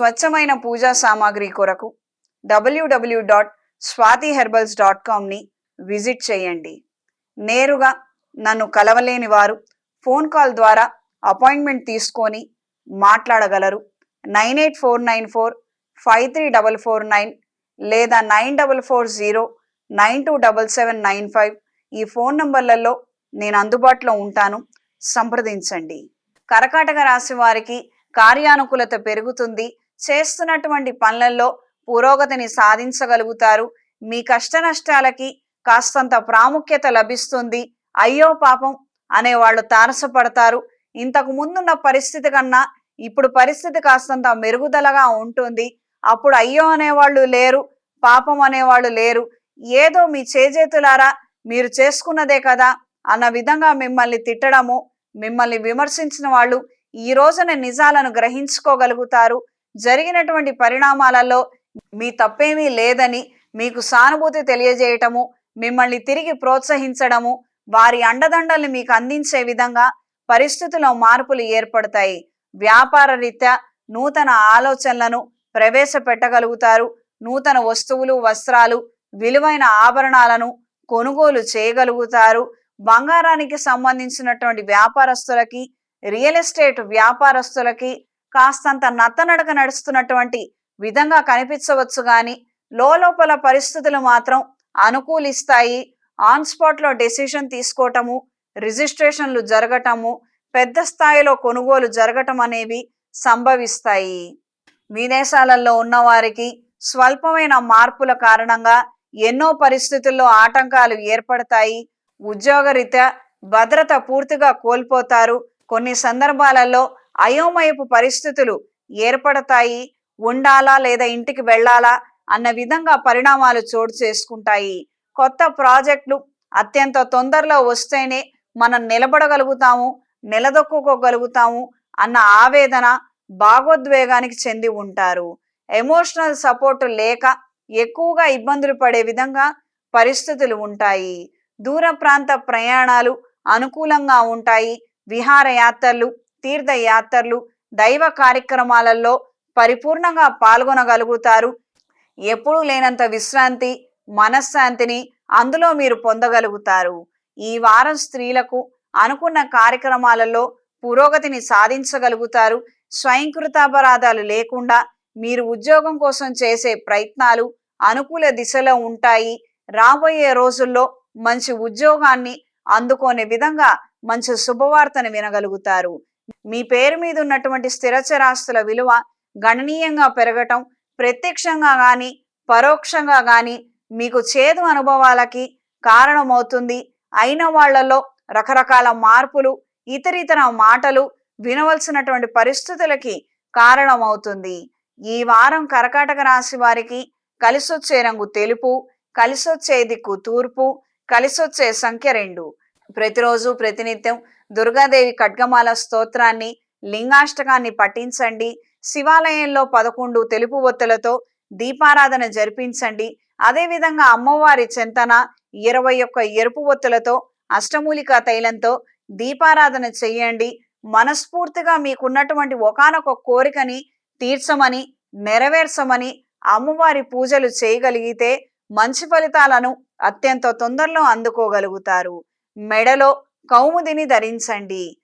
స్వచ్ఛమైన పూజా సామాగ్రి కొరకు W W dot Swathi herbals dot కామ్ని విజిట్ చేయండి. నేరుగా నన్ను కలవలేని వారు ఫోన్ కాల్ ద్వారా అపాయింట్మెంట్ తీసుకొని మాట్లాడగలరు. Nine eight four nine four five three double four nine లేదా nine double four zero nine two double seven nine five ఈ ఫోన్ నంబర్లలో నేను అందుబాటులో ఉంటాను. సంప్రదించండి. కరకాటక రాశి వారికి కార్యానుకూలత పెరుగుతుంది. చేస్తున్నటువంటి పనులలో పురోగతిని సాధించగలుగుతారు. మీ కష్ట నష్టాలకి కాస్తంత ప్రాముఖ్యత లభిస్తుంది. అయ్యో పాపం అనే వాళ్ళు తారసపడతారు. ఇంతకు ముందున్న పరిస్థితి కన్నా ఇప్పుడు పరిస్థితి కాస్తంత మెరుగుదలగా ఉంటుంది. అప్పుడు అయ్యో అనేవాళ్ళు లేరు పాపం అనేవాళ్ళు లేరు. ఏదో మీ చేజేతులారా మీరు చేసుకున్నదే కదా అన్న విధంగా మిమ్మల్ని తిట్టడము మిమ్మల్ని విమర్శించిన వాళ్ళు ఈ రోజున నిజాలను గ్రహించుకోగలుగుతారు. జరిగినటువంటి పరిణామాలలో మీ తప్పేమీ లేదని మీకు సానుభూతి తెలియజేయటము మిమ్మల్ని తిరిగి ప్రోత్సహించడము వారి అండదండల్ని మీకు అందించే విధంగా పరిస్థితుల్లో మార్పులు ఏర్పడతాయి. వ్యాపార రీత్యా నూతన ఆలోచనలను ప్రవేశపెట్టగలుగుతారు. నూతన వస్తువులు వస్త్రాలు విలువైన ఆభరణాలను కొనుగోలు చేయగలుగుతారు. బంగారానికి సంబంధించినటువంటి వ్యాపారస్తులకి రియల్ ఎస్టేట్ వ్యాపారస్తులకి కాస్తంత నత్తనడక నడుస్తున్నటువంటి విధంగా కనిపించవచ్చు కానీ లోపల పరిస్థితులు మాత్రం అనుకూలిస్తాయి. ఆన్ స్పాట్లో డెసిషన్ తీసుకోవటము రిజిస్ట్రేషన్లు జరగటము పెద్ద స్థాయిలో కొనుగోలు జరగటం అనేవి సంభవిస్తాయి. విదేశాలలో ఉన్నవారికి స్వల్పమైన మార్పుల కారణంగా ఎన్నో పరిస్థితుల్లో ఆటంకాలు ఏర్పడతాయి. ఉద్యోగరీత్యా భద్రత పూర్తిగా కోల్పోతారు. కొన్ని సందర్భాలలో అయోమయపు పరిస్థితులు ఏర్పడతాయి. ఉండాలా లేదా ఇంటికి వెళ్ళాలా అన్న విధంగా పరిణామాలు చోటు చేసుకుంటాయి. కొత్త ప్రాజెక్టులు అత్యంత తొందరలో వస్తేనే మనం నిలబడగలుగుతాము నిలదొక్కుకోగలుగుతాము అన్న ఆవేదన భాగోద్వేగానికి చెంది ఉంటారు. ఎమోషనల్ సపోర్ట్ లేక ఎక్కువగా ఇబ్బందులు పడే విధంగా పరిస్థితులు ఉంటాయి. దూర ప్రాంత ప్రయాణాలు అనుకూలంగా ఉంటాయి. విహారయాత్రలు తీర్థయాత్రలు దైవ కార్యక్రమాలలో పరిపూర్ణంగా పాల్గొనగలుగుతారు. ఎప్పుడూ లేనంత విశ్రాంతి మనశ్శాంతిని అందులో మీరు పొందగలుగుతారు. ఈ వారం స్త్రీలకు అనుకున్న కార్యక్రమాలలో పురోగతిని సాధించగలుగుతారు. స్వయంకృతాపరాధాలు లేకుండా మీరు ఉద్యోగం కోసం చేసే ప్రయత్నాలు అనుకూల దిశలో ఉంటాయి. రాబోయే రోజుల్లో మంచి ఉద్యోగాన్ని అందుకునే విధంగా మంచి శుభవార్తను వినగలుగుతారు. మీ పేరు మీద ఉన్నటువంటి స్థిరచరాస్తుల విలువ గణనీయంగా పెరగటం ప్రత్యక్షంగా కానీ పరోక్షంగా కానీ మీకు చేదు అనుభవాలకి కారణమవుతుంది. అయిన వాళ్ళలో రకరకాల మార్పులు ఇతరితర మాటలు వినవలసినటువంటి పరిస్థితులకి కారణమవుతుంది. ఈ వారం కర్కాటక రాశి వారికి కలిసొచ్చే రంగు తెలుపు కలిసొచ్చే దిక్కు తూర్పు కలిసొచ్చే సంఖ్య రెండు. ప్రతిరోజు ప్రతినిత్యం దుర్గాదేవి ఖడ్గమాల స్తోత్రాన్ని లింగాష్టకాన్ని పఠించండి. శివాలయంలో పదకొండు తెలుపు ఒత్తులతో దీపారాధన జరిపించండి. అదేవిధంగా అమ్మవారి చెంతన ఇరవై ఒక్క ఎరుపు ఒత్తులతో అష్టమూలికా తైలంతో దీపారాధన చెయ్యండి మనస్ఫూర్తిగా మీకున్నటువంటి ఒకనొక కోరికని తీర్చమని నెరవేర్చమని అమ్మవారి పూజలు చేయగలిగితే మంచి ఫలితాలను అత్యంత తొందరలో అందుకోగలుగుతారు. మెడలో కౌముదిని ధరించండి.